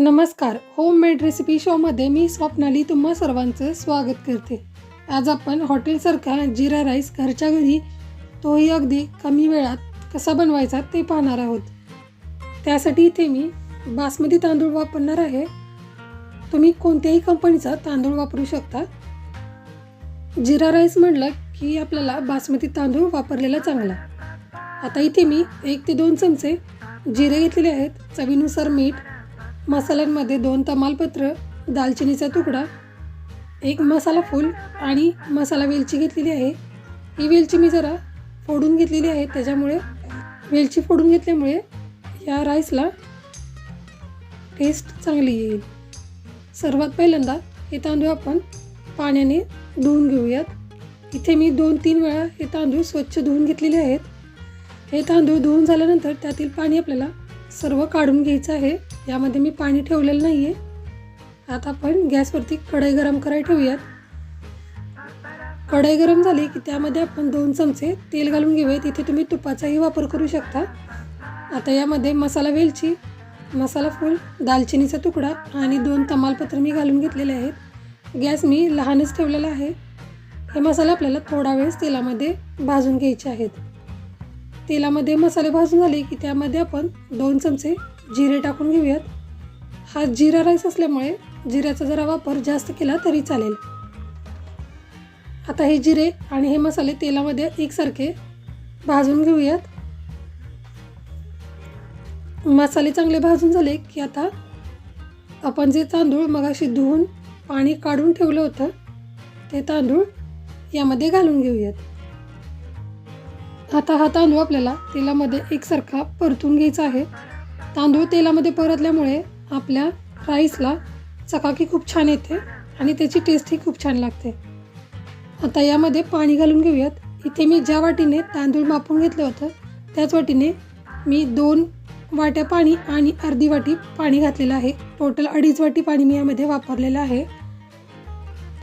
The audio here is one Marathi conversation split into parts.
नमस्कार. होम मेड रेसिपी शोमध्ये मी स्वप्नाली तुम्हा सर्वांचं स्वागत करते. आज आपण हॉटेलसारखा जिरा राईस घरच्या घरी तोही अगदी कमी वेळात कसा बनवायचा ते पाहणार आहोत. त्यासाठी इथे मी बासमती तांदूळ वापरणार आहे. तुम्ही कोणत्याही कंपनीचा तांदूळ वापरू शकता. जिरा राईस म्हटलं की आपल्याला बासमती तांदूळ वापरलेला चांगला. आता इथे मी एक ते दोन चमचे जिरे घेतलेले आहेत. चवीनुसार मीठ मसाल्यांमध्ये दोन तमालपत्र दालचिनीचा तुकडा एक मसाला फूल आणि मसाला वेलची घेतलेली आहे. ही वेलची मी जरा फोडून घेतलेली आहे त्याच्यामुळे वेलची फोडून घेतल्यामुळे या राईसला टेस्ट चांगली येईल. सर्वात पहिल्यांदा हे तांदूळ आपण पाण्याने धुवून घेऊयात. इथे मी दोन तीन वेळा हे तांदूळ स्वच्छ धुवून घेतलेले आहेत. हे तांदूळ धुवून झाल्यानंतर त्यातील पाणी आपल्याला सर्व काढून घ्यायचं आहे. यामध्ये मी पाणी ठेवलेलं नाही आहे आता आपण गॅसवरती कढई गरम करायला ठेवूयात. कढई गरम झाली की त्यामध्ये आपण दोन चमचे तेल घालून घेऊयात. इथे तुम्ही तुपाचाही वापर करू शकता. आता यामध्ये मसाला वेलची मसाला फूल दालचिनीचा तुकडा आणि दोन तमालपत्र मी घालून घेतलेले आहेत. गॅस मी लहानच ठेवलेला आहे. हे मसाले आपल्याला थोडा वेळेस तेलामध्ये भाजून घ्यायचे आहेत. तेलामध्ये मसाले भाजून झाले की त्यामध्ये आपण दोन चमचे जिरे टाकून घेऊयात. हा जिरा राईस असल्यामुळे जिऱ्याचा जरा वापर जास्त केला तरी चालेल. आता हे जिरे आणि हे मसाले तेलामध्ये एकसारखे भाजून घेऊयात. मसाले चांगले भाजून झाले की आता आपण जे तांदूळ मगाशी धुवून पाणी काढून ठेवलं होतं ते तांदूळ यामध्ये घालून घेऊयात. आता हा तांदूळ आपल्याला तेलामध्ये एकसारखा परतून घ्यायचा आहे. तांदूळ तेलामध्ये परतल्यामुळे आपल्या राईसला चकाकी खूप छान येते आणि त्याची टेस्टही खूप छान लागते. आता यामध्ये पाणी घालून घेऊयात. इथे मी ज्या वाटीने तांदूळ मापून घेतलं होतं त्याच वाटीने मी दोन वाट्या पाणी आणि अर्धी वाटी पाणी घातलेलं आहे. टोटल अडीच वाटी पाणी मी यामध्ये वापरलेलं आहे.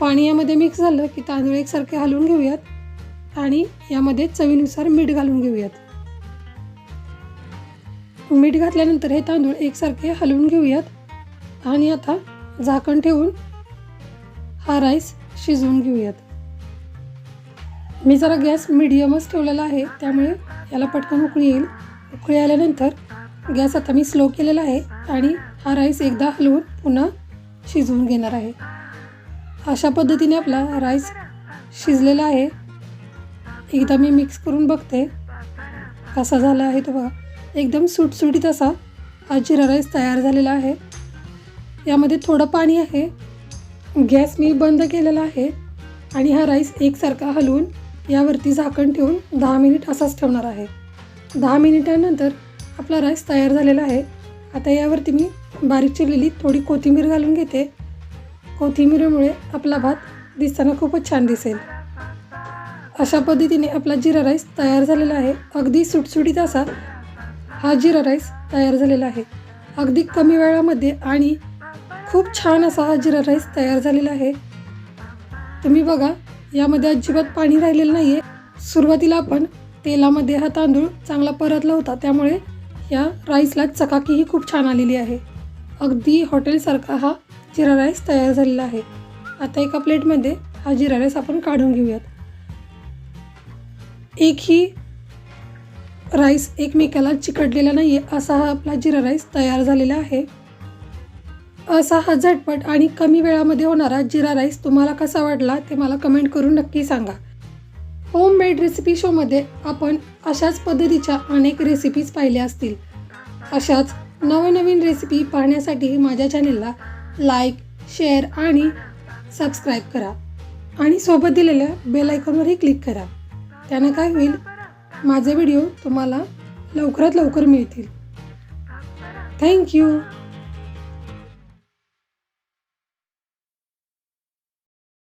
पाणी यामध्ये मिक्स झालं की तांदूळ एकसारखे हलवून घेऊयात आणि यामध्ये चवीनुसार मीठ घालून घेऊयात. मीठ घातल्यानंतर हे तांदूळ एकसारखे हलवून घेऊयात. आणि आता झाकण ठेवून हा राईस शिजवून घेऊयात. मी जरा गॅस मिडियमच ठेवलेला आहे त्यामुळे याला पटकन उकळी येईल. उकळी आल्यानंतर गॅस आता मी स्लो केलेला आहे आणि हा राईस एकदा हलवून पुन्हा शिजवून घेणार आहे. अशा पद्धतीने आपला राईस शिजलेला आहे. एकदा मी मिक्स करून बघते कसा झाला आहे तो बघा. एकदम सुटसुटीत असा हा जिरा राईस तयार झालेला आहे. यामध्ये थोडं पाणी आहे. गॅस मी बंद केलेला आहे आणि हा राईस एकसारखा हलवून यावरती झाकण ठेवून दहा मिनिट असाच ठेवणार आहे. दहा मिनिटानंतर आपला राईस तयार झालेला आहे. आता यावरती मी बारीक चिरलेली थोडी कोथिंबीर घालून घेते. कोथिंबीरमुळे आपला भात दिसताना खूपच छान दिसेल. अशा पद्धतीने आपला जिरा राईस तयार झालेला आहे. अगदी सुटसुटीत असा हा जिरा राईस तयार झालेला आहे. अगदी कमी वेळामध्ये आणि खूप छान असा हा जिरा राईस तयार झालेला आहे. तुम्ही बघा यामध्ये अजिबात पाणी राहिलेलं नाही आहे सुरुवातीला आपण तेलामध्ये हा तांदूळ चांगला परतला होता त्यामुळे या राईसला चकाकीही खूप छान आलेली आहे. अगदी हॉटेलसारखा हा जिरा राईस तयार झालेला आहे. आता एका प्लेटमध्ये हा जिरा राईस आपण काढून घेऊयात. एक ही राईस एकमेकाला चिकटलेला नाही आहे असा हा आपला जिरा राईस तयार झालेला आहे. असा हा झटपट आणि कमी वेळामध्ये होणारा जिरा राईस तुम्हाला कसा वाटला ते मला कमेंट करून नक्की सांगा. होम मेड रेसिपी शोमध्ये आपण अशाच पद्धतीच्या अनेक रेसिपीज पाहिल्या असतील. अशाच नवनवीन रेसिपी पाहण्यासाठी माझ्या चॅनेलला लाईक शेअर आणि सबस्क्राईब करा. आणि सोबत दिलेल्या बेल आयकॉनवरही क्लिक करा. त्यानं काय होईल? माझे व्हिडिओ तुम्हाला लवकरात लवकर मिळतील. थँक्यू